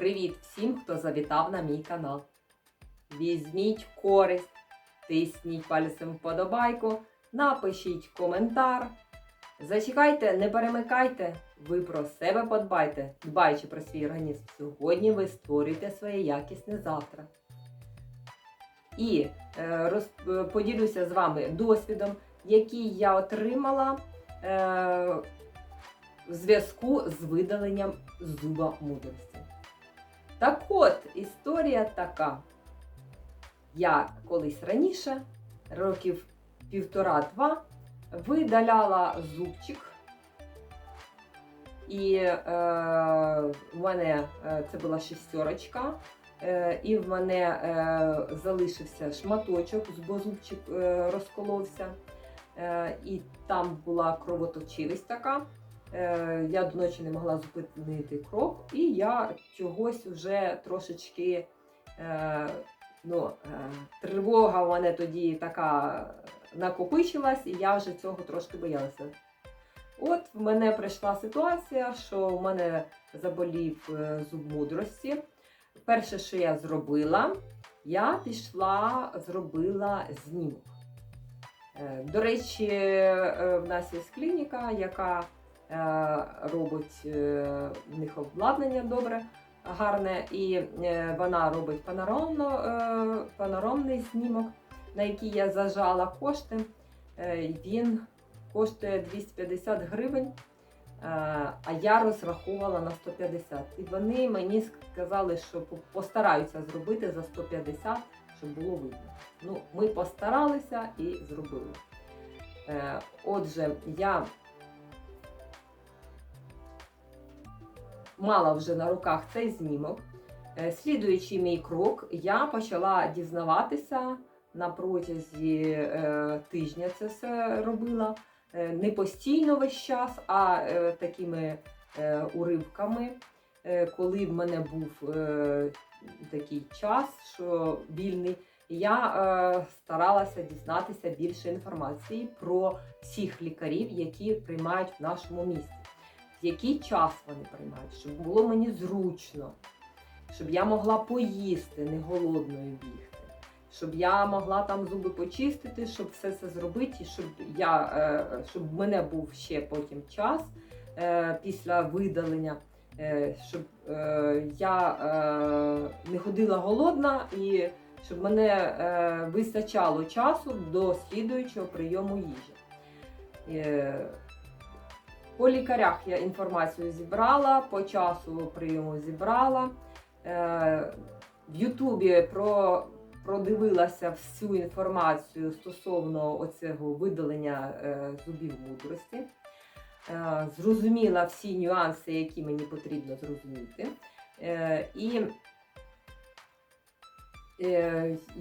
Привіт всім, хто завітав на мій канал. Візьміть користь, тисніть пальцем вподобайку, напишіть коментар. Зачекайте, не перемикайте, ви про себе подбайте, дбаючи про свій організм. Сьогодні ви створюєте своє якісне завтра. І е, роз, е, поділюся з вами досвідом, який я отримала е, в зв'язку з видаленням зуба мудрості. Так от, історія така. Я колись раніше, років півтора-два, видаляла зубчик. І е, в мене е, це була шістерочка, е, і в мене е, залишився шматочок, бо зубчик е, розколовся. Е, і там була кровоточивість така. Е, я до ночі не могла зупинити кров, і я чогось вже трошечки. Е, ну, е, тривога в мене тоді така накопичилась, і я вже цього трошки боялася. От в мене прийшла ситуація, що в мене заболів зуб мудрості. Перше, що я зробила, я пішла, зробила знімок. До речі, в нас є клініка, яка робить е, в них обладнання добре, гарне, і е, вона робить панорамно, е, панорамний знімок, на який я зажала кошти. Е, Він коштує 250 гривень, е, а я розраховувала на 150. І вони мені сказали, що постараються зробити за 150, щоб було видно. Ну, ми постаралися і зробили. Е, Отже, я мала вже на руках цей знімок. Е, Слідуючи мій крок, я почала дізнаватися на протязі е, тижня це все робила. Е, не постійно весь час, а такими уривками, коли в мене був такий час, що вільний, я старалася дізнатися більше інформації про всіх лікарів, які приймають в нашому місті. Який час вони приймають, щоб було мені зручно, щоб я могла поїсти, не голодною бігти, щоб я могла там зуби почистити, щоб все це зробити, і щоб я, е, щоб в мене був ще потім час е, після видалення, е, щоб я не ходила голодна і щоб мене вистачало часу до слідуючого прийому їжі. По лікарях я інформацію зібрала, по часу прийому зібрала. Е, В Ютубі про, продивилася всю інформацію стосовно оцього видалення е, зубів мудрості. Е, Зрозуміла всі нюанси, які мені потрібно зрозуміти. І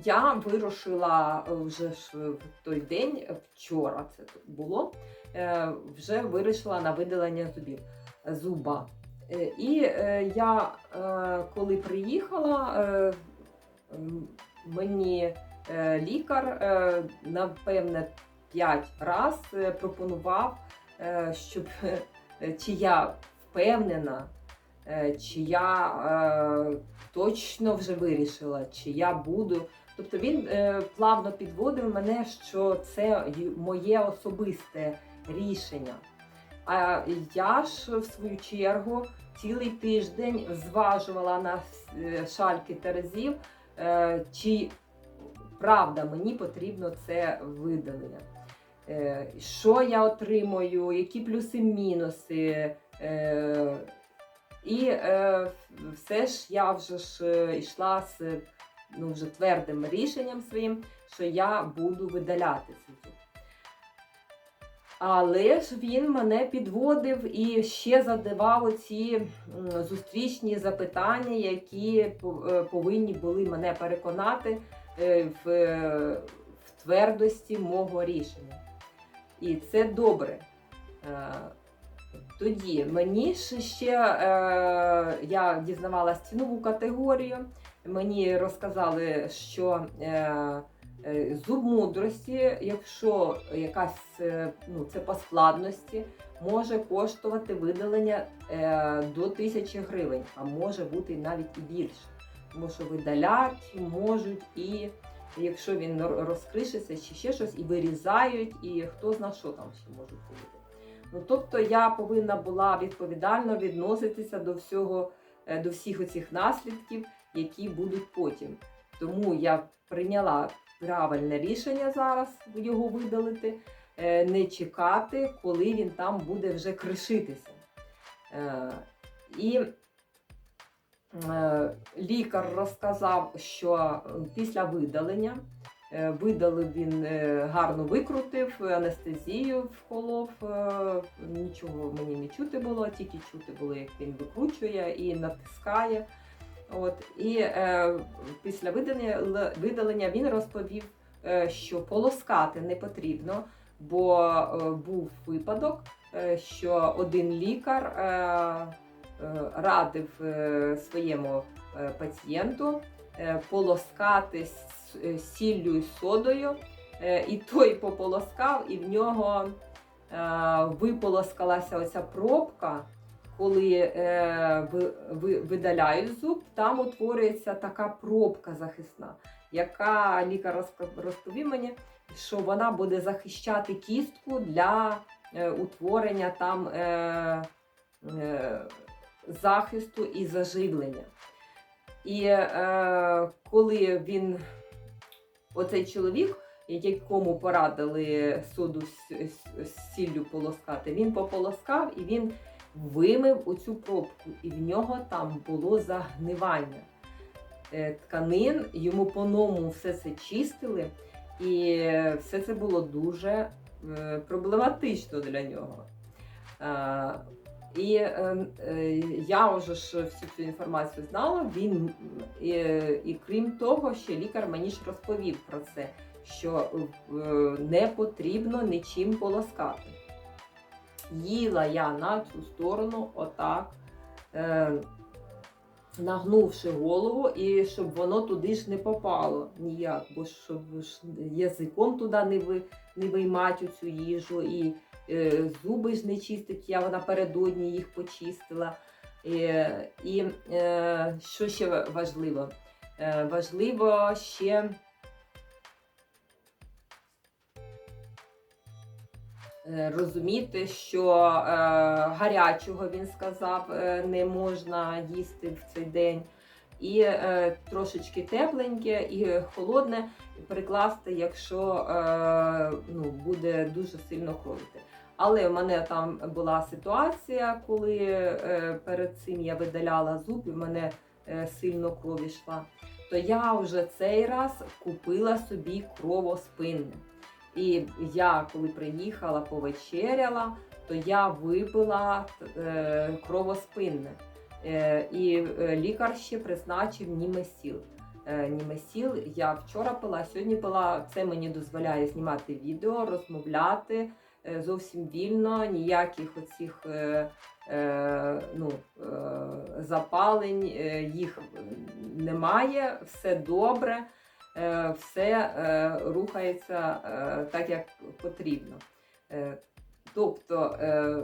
я вирушила вже ж в той день, вчора це було е, вже вирішила на видалення зубів зуба. Е, І е, я е, коли приїхала, е, мені е, лікар е, напевне 5 раз е, пропонував, е, щоб е, чи я впевнена, е, чи я е, точно вже вирішила, чи я буду. Тобто він е, плавно підводив мене, що це моє особисте рішення. А я ж в свою чергу цілий тиждень зважувала на е, шальки терезів, е, чи правда мені потрібно це видалення. Е, Що я отримую, які плюси-мінуси. Е, І е, все ж я вже ж е, йшла з ну, вже твердим рішенням своїм, що я буду видаляти цей. Але ж він мене підводив і ще задавав оці зустрічні запитання, які е, повинні були мене переконати е, в, в твердості мого рішення. І це добре. Тоді мені ще е, я дізнавалася цінову категорію. Мені розказали, що е, Е, Зуб мудрості, якщо якась е, ну, це по складності, може коштувати видалення е, до 1000 гривень, а може бути навіть і більше. Тому що видалять можуть і якщо він розкришиться чи ще щось, і вирізають, і хто зна, що там ще можуть робити. Ну, тобто я повинна була відповідально відноситися до всього, е, до всіх оцих наслідків, які будуть потім. Тому я прийняла правильне рішення зараз його видалити, е, не чекати, коли він там буде вже кришитися. Е, І лікар розказав, що після видалення е, видалив він е, гарно викрутив, анестезію вколов, е, нічого мені не чути було, тільки чути було, як він викручує і натискає. От, і е, після видалення, видалення він розповів, що полоскати не потрібно, бо е, був випадок, що один лікар е, радив своєму пацієнту полоскати з е, сіллю і содою, е, і той пополоскав, і в нього е, виполоскалася оця пробка. Коли е, ви, ви, видаляють зуб, там утворюється така пробка захисна, яка лікар розповів мені, що вона буде захищати кістку для е, утворення там е, е, захисту і заживлення. І е, коли він, оцей чоловік, якому порадили соду з, сіллю полоскати, він пополоскав і він вимив оцю пробку, і в нього там було загнивання е, тканин, йому по-новому все це чистили, і все це було дуже е, проблематично для нього. Е, І е, е, я вже ж всю цю інформацію знала. Він і, і крім того, ще лікар мені ж розповів про це, що е, не потрібно нічим полоскати. Їла я на цю сторону, отак, е, нагнувши голову, і щоб воно туди ж не попало ніяк, бо щоб ж язиком туди не, ви, не виймати цю їжу, і е, зуби ж не чистить, я напередодні їх почистила. Е, і е, що ще важливо? Е, важливо ще. Розуміти, що е, гарячого він сказав е, не можна їсти в цей день, і е, трошечки тепленьке і холодне прикласти, якщо е, ну, буде дуже сильно кровити. Але в мене там була ситуація, коли е, перед цим я видаляла зуб, і в мене е, сильно кров йшла. То я вже цей раз купила собі кровоспинне. І я, коли приїхала, повечеряла, то я випила е, кровоспинне. Е, і е, лікар ще призначив німесіл. Е, німесіл я вчора пила, сьогодні пила. Це мені дозволяє знімати відео, розмовляти е, зовсім вільно, ніяких оцих е, е, ну, е, запалень, е, їх немає, все добре все е, рухається е, так, як потрібно. Е, Тобто, е,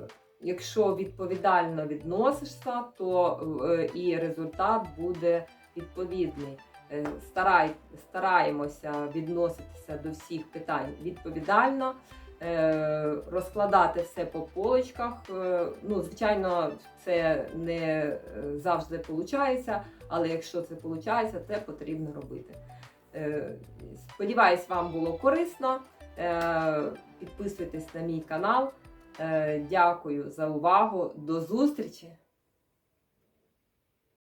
якщо відповідально відносишся, то е, і результат буде відповідний. Е, Старай, стараємося відноситися до всіх питань відповідально, е, розкладати все по полочках. Е, Ну, звичайно, це не е, завжди виходить, але якщо це виходить, це потрібно робити. Е, Сподіваюсь, вам було корисно. Е, Підписуйтесь на мій канал. Е, Дякую за увагу. До зустрічі!